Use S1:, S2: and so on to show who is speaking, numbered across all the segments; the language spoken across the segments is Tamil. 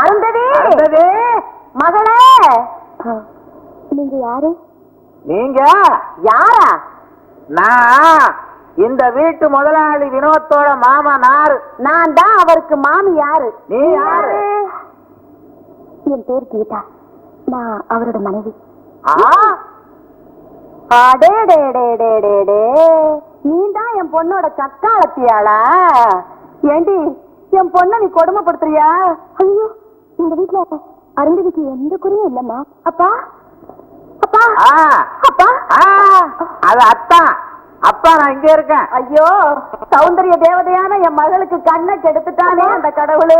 S1: அருந்ததி.
S2: அருந்ததி.
S1: மகளே. நீங்க யாரு?
S2: நீங்க
S1: யாரா?
S2: நான் இந்த வீட்டு முதலாளி வினோத்தோட மாமனார்.
S1: நான் தான் அவருக்கு மாமி யாரு?
S2: நீ யாரு?
S1: என் பேர் கீதா. நான் அவரோட மனைவி. நீ தான் என் பொண்ணோட சக்காலத்தியாளா ஏண்டி என் பொண்ண நீ கொடுமைப்படுத்துறியா? ஐயோ. இந்த வீட்டுல அருந்ததிக்கு எந்த குறையும் இல்லம்மா. அப்பா? அப்பா? அப்பா?
S2: அது அத்தான் அப்பா நான் இங்க இருக்கேன்.
S1: ஐயோ சௌந்தரிய தேவதையான என் மகளுக்கு கண்ணை கெடுத்துட்டானே அந்த கடவுளே.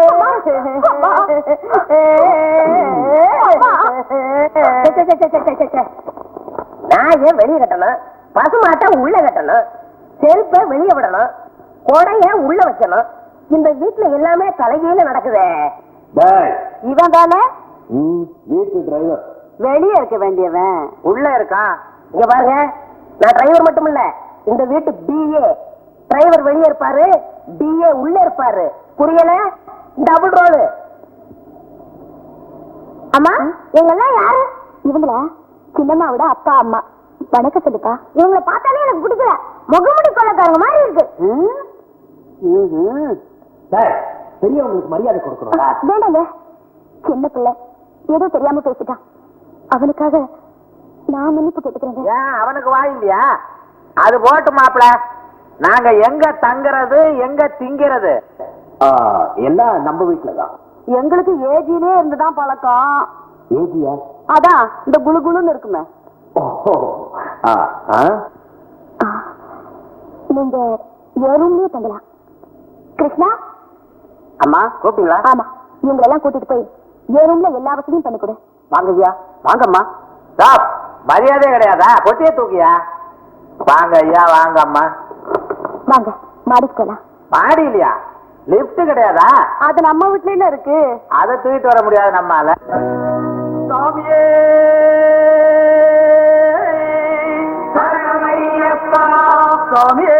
S3: நான் ஏன் வெளியே கட்டணும்? பசுமாட்டை உள்ள கட்டணும். செருப்பை வெளியே விடணும். கொடைய உள்ள வைக்கணும். இந்த வீட்டுல எல்லாமே தலைகீழ நடக்குதே.
S1: இவன் தானே?
S2: வீட்டு டிரைவர்
S1: வெளியே இருக்க வேண்டியவன்.
S2: உள்ள இருக்கான்
S3: இங்க பாருங்க. நான் டிரைவர் மட்டும் இல்ல இந்த வீட்டு டிஏ டிரைவர் வெளியே இருப்பாரு டிஏ உள்ள இருப்பாரு. புரியல? டபுள் ரோடு
S1: அம்மா இவங்கெல்லாம் யாரு? இவங்களா சின்னம்மாவோட அப்பா அம்மா. வணக்கம் சொல்லுப்பா. இவங்கள பார்த்தாலே எனக்கு பிடிக்கல. முகமுடி கொள்ளக்காரங்க மாதிரி இருக்கு.
S2: பெரியவங்களுக்கு மரியாதை கொடுக்கணும்.
S1: வேண்டாங்க. சின்ன பிள்ளை. ஏதோ தெரியாம பேசிட்டான் அவனுக்காக நான் மன்னிப்பு கேட்டுக்கிறேங்க.
S2: ஏன் அவனுக்கு வாய் இல்லையா? அது போட்டு மாப்பிள நாங்க எங்க தங்குறது எங்க திங்கிறது? எல்லாம் நம்ம வீட்டுல தான்
S1: எங்களுக்கு ஏஜிலே இருந்துதான் பழக்கம்.
S2: ஏஜியா?
S1: அதான் இந்த குளு குளுன்னு இருக்குமே. நீங்க எறும்பே தங்கலாம் கிருஷ்ணா?
S2: அம்மா கூப்பிட்டீங்களா?
S1: ஆமா இவங்களெல்லாம் கூட்டிட்டு போய் என் ரூம்ல எல்லா வசதியும் பண்ணி கொடு.
S2: வாங்கய்யா வாங்கம்மா. சாப் மரியாதை கிடையாதா? பொட்டியே தூக்கியா? வாங்க ஐயா வாங்க அம்மா
S1: வாங்க மாடிக்கு போலாம்.
S2: மாடி இல்லையா லிப்ட் கிடையாதா?
S1: அது நம்ம வீட்ல இருக்கு.
S2: அதை தூக்கிட்டு வர முடியாது நம்மால. சாமியே சாமியே.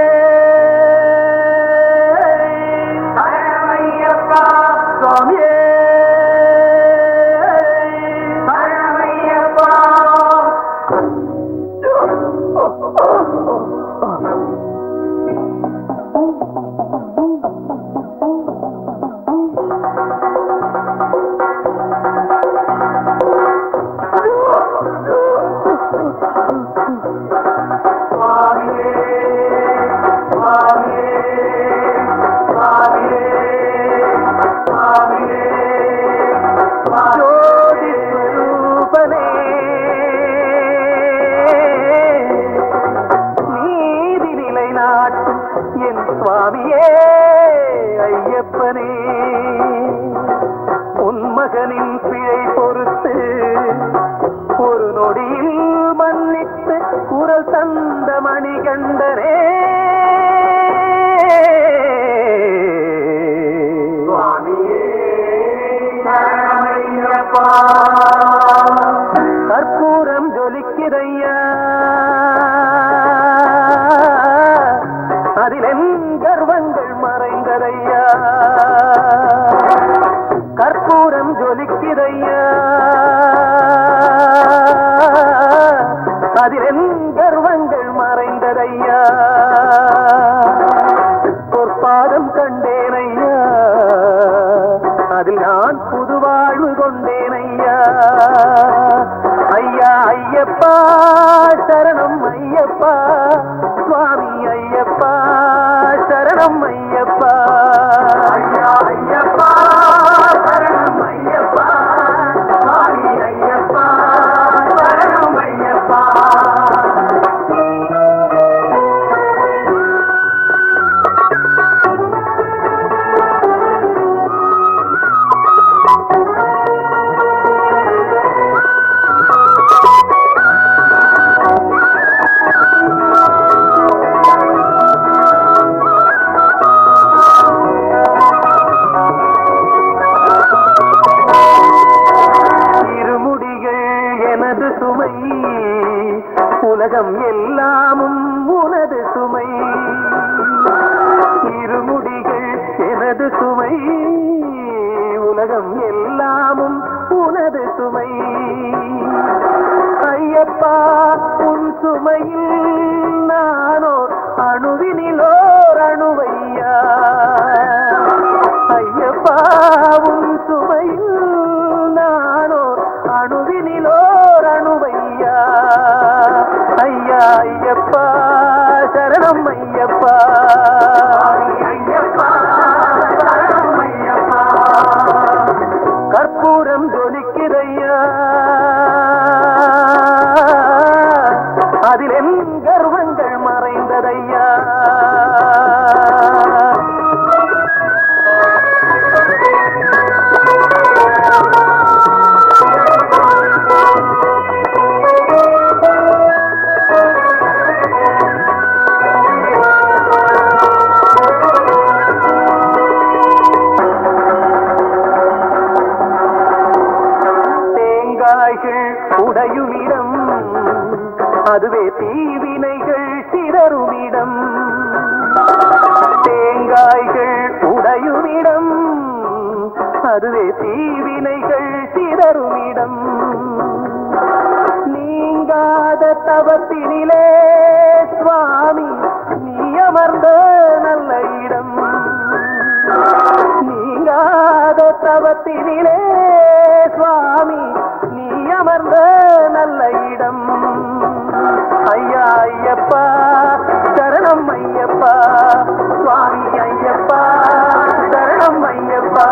S2: சுவாமியே ஐயப்பனே உன் மகனின் பிழை பொறுத்து ஒரு நொடியில் மன்னித்து குரல் தந்த மணிகண்டனே கற்பூரம் ஜொலிக்கிறையா அதில் கர்வங்கள் மறைந்ததையா. கற்பூரம் ஜொலிக்கிறையா அதில் கர்வங்கள் மறைந்ததையா. பொற்பாதம் கண்டேனையா. அதில் நான் புது வாழ்வு கொண்டேன். ஐயா ஐயப்பா சரணம் ஐயப்பா சுவாமி உன் நானோ அணுவி தீவினைகள் சிதறுமிடம். தேங்காய்கள் உடையுமிடம். அதுவே தீவினைகள் சிதறுமிடம். நீங்காத தவத்தினிலே சுவாமி நீ அமர்ந்த நல்ல இடம். நீங்காத தவத்தினிலே ஐயப்பா சரணம் ஐயப்பா சுவாமி ஐயப்பா சரணம் ஐயப்பா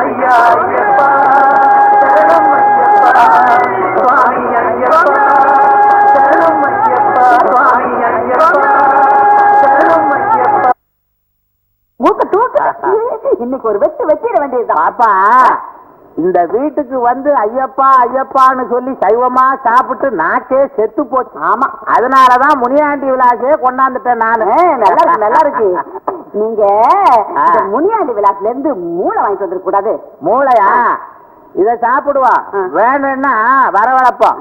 S2: ஐயா ஐயப்பா சரணம் ஐயப்பா சுவாமி ஐயப்பா சரணம் ஐயப்பா சுவாமி ஐயப்பா சரணம் ஐயப்பா.
S1: மூக்க தூக்க. இன்னைக்கு ஒரு வெட்டு வச்சிட வேண்டியதுதான்.
S2: பாப்பா. இந்த வீட்டுக்கு வந்து ஐயப்பா ஐயப்பான்னு சொல்லி சைவமா சாப்பிட்டு நாக்கே செத்து போச்சு. ஆமா அதனாலதான் முனியாண்டி விலாசே கொண்டாந்துட்டேன் நானு.
S1: நல்லா இருக்கு நல்லா இருக்கு. நீங்க முனியாண்டி விழாக்குல இருந்து மூளை வாங்கிட்டு வந்துருக்க கூடாது
S2: மூளையா இத சாப்பிடுவா.
S1: ஆ.
S2: வேணும்னா வரவழைப்போம்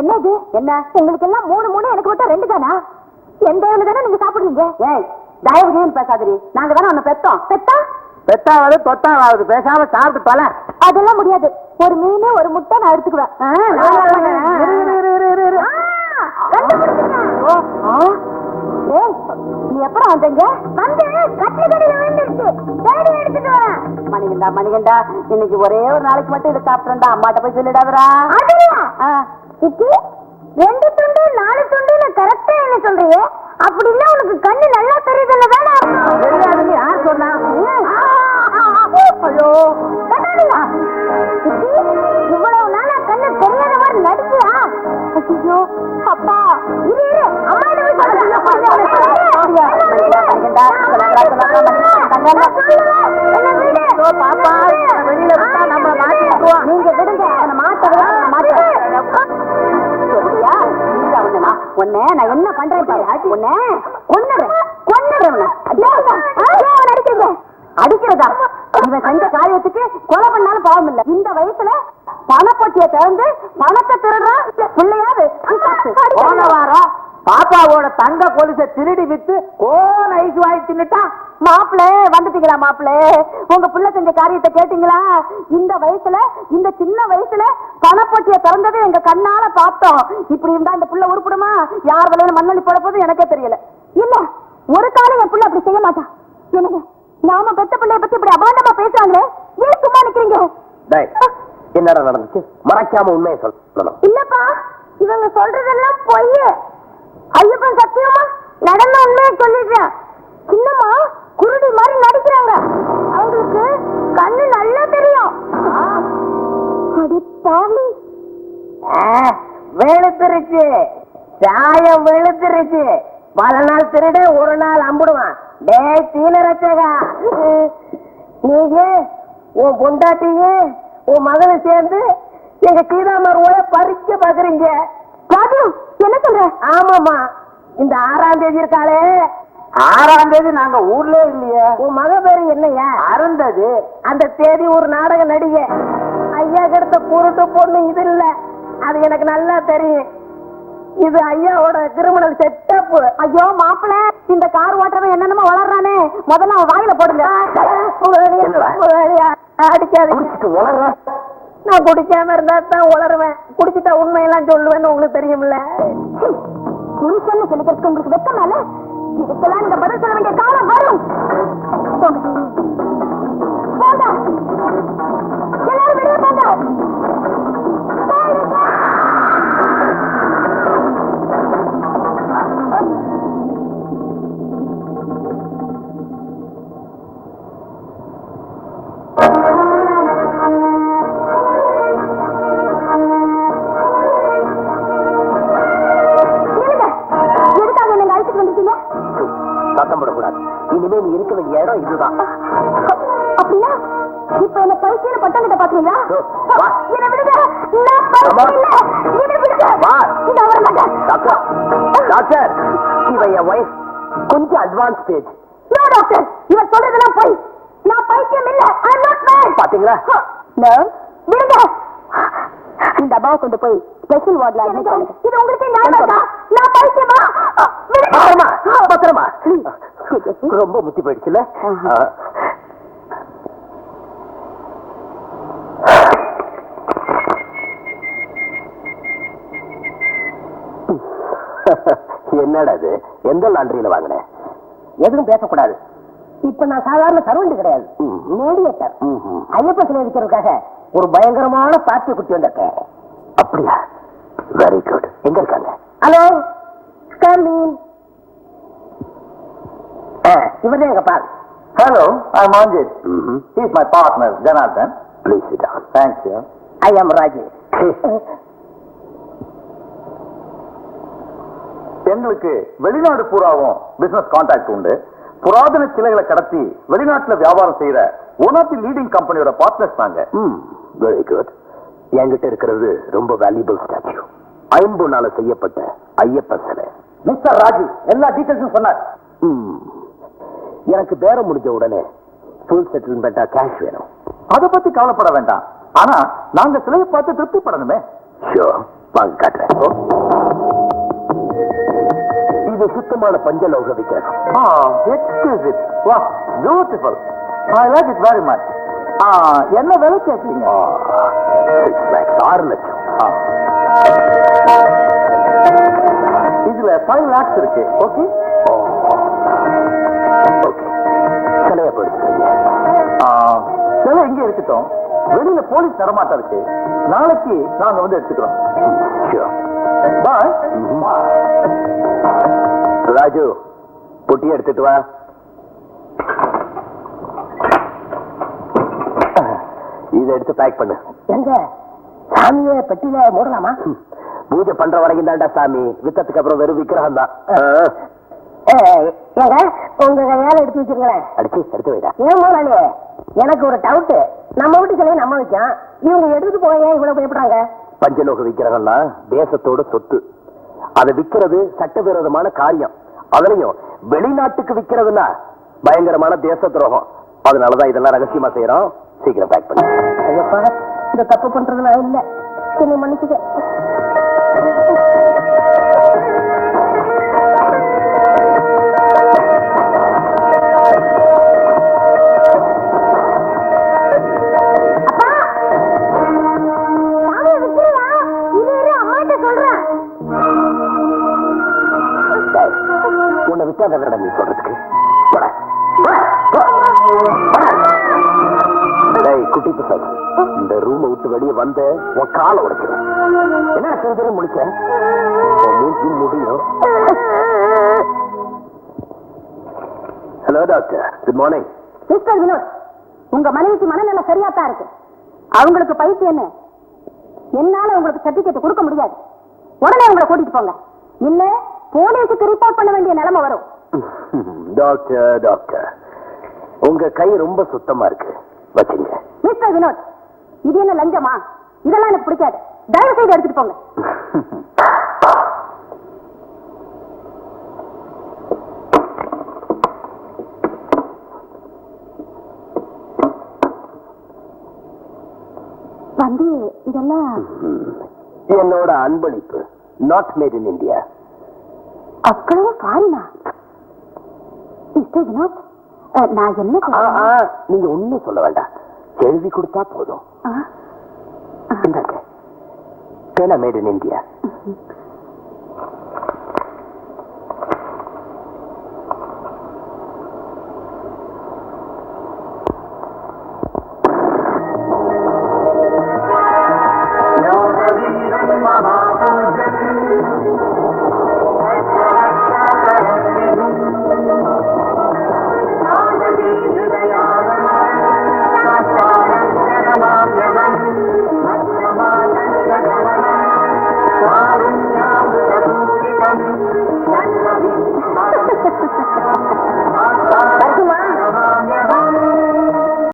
S1: என்ன இது என்ன? எங்களுக்கு எல்லாம் மூணு மூணு எனக்கு மட்டும் ரெண்டு தானா? எந்த வேலை தானே நீங்க சாப்பிடுறீங்க? ஏய் தயவு பேசாதீரி நாங்க தானே உன்னை பெத்தோம். பெத்தா?
S2: பெத்தாவது தொத்தாவாவது பேசாம சாப்பிட்டு பல.
S1: அதெல்லாம் முடியாது. ஒரு மீன் ஒரு முட்டை நான் எடுத்துக்குவேன். நீ எப்படா வந்தீங்க? வந்து கட்டில கடையில விழுந்துருச்சு. தேடி எடுத்துட்டு வரேன். மணிகண்டா மணிகண்டா இன்னைக்கு ஒரே ஒரு நாளைக்கு மட்டும் இதை சாப்பிட்டா அம்மாட்ட போய் சொல்லிடாதரா சித்தி ரெண்டு துண்டு நாலு துண்டு கரெக்டா என்ன சொல்றியே? அப்படின்னா
S2: பாப்பா, வெளியில விட்டா
S1: நீங்க விடுங்க அவனை நான் என்ன பண்றேன் பாரு உன்னை கொன்னுறேன் கொன்னுறேன் உன்னை. அடிக்கிறீங்க. அடிக்கிறதா இவன் செஞ்ச காரியத்துக்கு கொலை பண்ணாலும் பாவம் இல்ல இந்த வயசுல பணப்பொட்டிய திறந்து பணத்தை திருடுறான் பிள்ளையாவது
S2: போன வாரம் பாப்பாவோட தங்க கொலுசை திருடி வித்து கோன் ஐஸ் வாங்கி தின்னுட்டா
S1: மாப்பிளே வந்துட்டீங்களா மாப்பிளே? உங்க புள்ள செஞ்ச காரியத்தை கேட்டீங்களா? இந்த வயசுல இந்த சின்ன வயசுல பணப்பொட்டிய திறந்தது எங்க கண்ணால பார்த்தோம். இப்படி இருந்தா இந்த புள்ள உருப்படுமா? யார் வலையில மண்ணள்ளி போட போதும் எனக்கே தெரியல. இல்ல ஒரு காலம் என் புள்ள அப்படி செய்ய மாட்டான் என்னங்க நாம பெத்த பிள்ளைய பத்தி இப்படி அபாண்டமா பேசுறாங்களே? ஏன் சும்மா நிக்கிறீங்க
S2: என்னடா நடந்துச்சு? மறைக்காம உண்மையை சொல்லணும்
S1: இல்லப்பா இவங்க சொல்றதெல்லாம் பொய் ஐயப்பன் சத்தியமா? நடந்த உண்மையை சொல்லிடுறேன். சின்னம்மா குருடி மாதிரி நடிக்கிறாங்க. அவங்களுக்கு கண்ணு நல்லா தெரியும்.
S3: வெளுத்துருச்சு. சாயம் வெளுத்துருச்சு. பல நாள் திருடு ஒரு நாள் அம்புடுவான். டேய் தீனரச்சகா நீங்க உன் பொண்டாட்டியும் உன் மகனும் சேர்ந்து எங்க சீதாமருவோட பறிக்க பாக்குறீங்க.
S1: ராஜு என்ன சொல்ற?
S3: ஆமாமா இந்த ஆறாம் தேதி இருக்காளே.
S2: ஆறாம் தேதி நாங்க ஊர்ல இல்லையே.
S3: உன் மக பேரு என்னையா
S2: அருந்தது.
S3: அந்த தேதி ஒரு நாடக நடிகை. ஐயா கிட்ட குருட்டு பொண்ணு இது இல்ல. அது எனக்கு நல்லா தெரியும். இது ஐயாவோட திருமணம் செட்டப்
S1: ஐயோ மாப்பிள இந்த கார் ஓட்டுறவன் என்னென்னமோ வளர்றானே. முதல்ல அவன் வாயில போடுங்க.
S4: உளற.
S3: நான் குடிக்காம இருந்தா தான் உளருவேன் குடிச்சிட்டா உண்மையெல்லாம் சொல்லுவேன்னு உங்களுக்கு தெரியும்ல?
S1: புருஷன் சொல்லிக்கிறதுக்கு உங்களுக்கு வெக்கமால இதுக்கெல்லாம் நீங்க பதில் சொல்ல வேண்டிய காலம் வரும். போங்க. போங்க. எல்லாரும் வெளியே போங்க.
S4: டாக்டர். டாக்டர். இவன் என் ஒய்ஃப் கொஞ்சம் அட்வான்ஸ் ஸ்டேஜ்
S1: நோ டாக்டர் இவர் சொல்றதெல்லாம் போய். நான் பைத்தியம் இல்ல. ஐ அம் நாட் மேட்
S4: பாத்தீங்களா
S1: நோ விடுங்க. இந்த அப்பாவை கொண்டு போய் ஸ்பெஷல் வார்ட்ல அட்மிட் பண்ணுங்க இது உங்களுக்கு ஞாபகம் நான் பைத்தியமா?
S4: பத்திரமா. ரொம்ப முத்தி போயிடுச்சுல என்னடா இது? எந்த லாண்டரியில வாங்கினேன்
S3: எதுவும் பேசக்கூடாது. இப்ப நான் சாதாரண சர்வெண்ட் கிடையாது. மீடியேட்டர். ஐயப்ப சிலை இருக்கிறதுக்காக ஒரு பயங்கரமான பாட்டி குட்டி வந்திருக்கேன்
S4: அப்படியா? வெரி குட் எங்க இருக்காங்க?
S3: ஹலோ கமிங் இவர்தான் எங்க Paul
S4: hello I Manjit is my partner Janardhan please sit down thanks you
S3: I am Raju
S5: எங்களுக்கு வெளிநாடு பூராவும் பிசினஸ் கான்டாக்ட் உண்டு. புராதன சிலைகளை கடத்தி வெளிநாட்டுல வியாபாரம் செய்யற ஒன் ஆஃப் தி லீடிங் கம்பெனியோட பார்ட்னர்ஸ் நாங்க.
S4: வெரி குட் என்கிட்ட இருக்கிறது ரொம்ப வேல்யூபிள் ஸ்டாச்சு ஐம்பொன்னால செய்யப்பட்ட ஐயப்ப சிலை.
S5: மிஸ்டர் ராஜு எல்லா டீடைல்ஸும் சொன்னார்.
S4: எனக்கு பேரம் முடிஞ்ச உடனே ஃபுல் செட்டில்மெண்டா கேஷ் வேணும்.
S5: அத பத்தி கவலைப்பட வேண்டாம். ஆனா நாங்க சிலையை பார்த்து திருப்திப்படணுமே.
S4: ஷோ வாங்க காட்டுறேன். இது சுத்தமான பஞ்சலோக விக்கிரகம்.
S5: எக்ஸ்க்யூசிவ் வா beautiful I like it very much என்ன விலை
S4: சிக்ஸ் லேக்ஸ் ஆறு லட்சம்.
S5: இதுல ஃபைவ் லேக்ஸ் இருக்கு. ஓகே
S4: சிலையை படுத்துறீங்க
S5: சிலை இங்க இருக்கட்டும். வெளியில போலீஸ் தரமாட்டம் இருக்கு நாளைக்கு நாங்க வந்து எடுத்துக்கிறோம். பாய்
S4: ராஜு பொட்டி எடுத்துட்டு வா. இதை எடுத்து பேக் பண்ணு.
S3: எங்க? சாமியை பெட்டியில மூடலாமா.
S4: பூஜை பண்ற வரைக்கும் தான்டா சாமி. வித்தத்துக்கு அப்புறம் வெறும் விக்கிரகம் தான்.
S3: உங்க கையால எடுத்து வச்சிருங்களேன்
S4: அடிச்சு எடுத்து வைடா.
S3: ஏன் முதலாளி எனக்கு ஒரு டவுட் நம்ம வீட்டு சிலையை நம்ம வைக்கோம். இவங்க எடுத்துட்டு போய் இவ்வளவு பயப்படுறாங்க?
S4: பஞ்சலோக விக்கிரகம்னா தேசத்தோட சொத்து. அதை விக்கிறது சட்டவிரோதமான காரியம். அதுலயும் வெளிநாட்டுக்கு விக்கிறதுனா பயங்கரமான தேச துரோகம். அதனாலதான் இதெல்லாம் ரகசியமா செய்யறோம். சீக்கிரம் பேக் பண்ணி.
S3: இந்த தப்பு பண்றதுல இல்ல. என்னை மன்னிச்சுக்க.
S4: வந்து உன் காலை உடைச்சிடும் என்ன செஞ்சு மூஞ்சி முடியும். Hello doctor good morning
S1: mister Vinod உங்க மனைவிக்கு மனநல சரியா தான் இருக்கு. அவங்களுக்கு பைத்தியம் என்ன? என்னால உங்களுக்கு சர்டிபிகேட் கொடுக்க முடியாது. உடனே உங்களை கூட்டிட்டு போங்க. இல்ல போலீஸுக்கு ரிப்போர்ட் பண்ண வேண்டிய நிலைமை வரும்.
S4: டாக்டர் டாக்டர் உங்க கை ரொம்ப சுத்தமா இருக்கு. வச்சுங்க.
S1: மிஸ்டர் வினோத் இது என்ன லஞ்சமா? இதெல்லாம் எனக்கு பிடிக்காது. தயவு செய்து எடுத்துட்டு போங்க. வந்து இதெல்லாம்
S4: என்னோட அன்பளிப்பு. நாட் மேட் இன் இந்தியா
S1: அப்படியே பாருமா. மிஸ்டர் வினோத் நான் என்ன?
S4: நீங்க ஒண்ணும் சொல்ல வேண்டாம். எழுதி கொடுத்தா போதும். பேனா மேட் இன் இந்தியா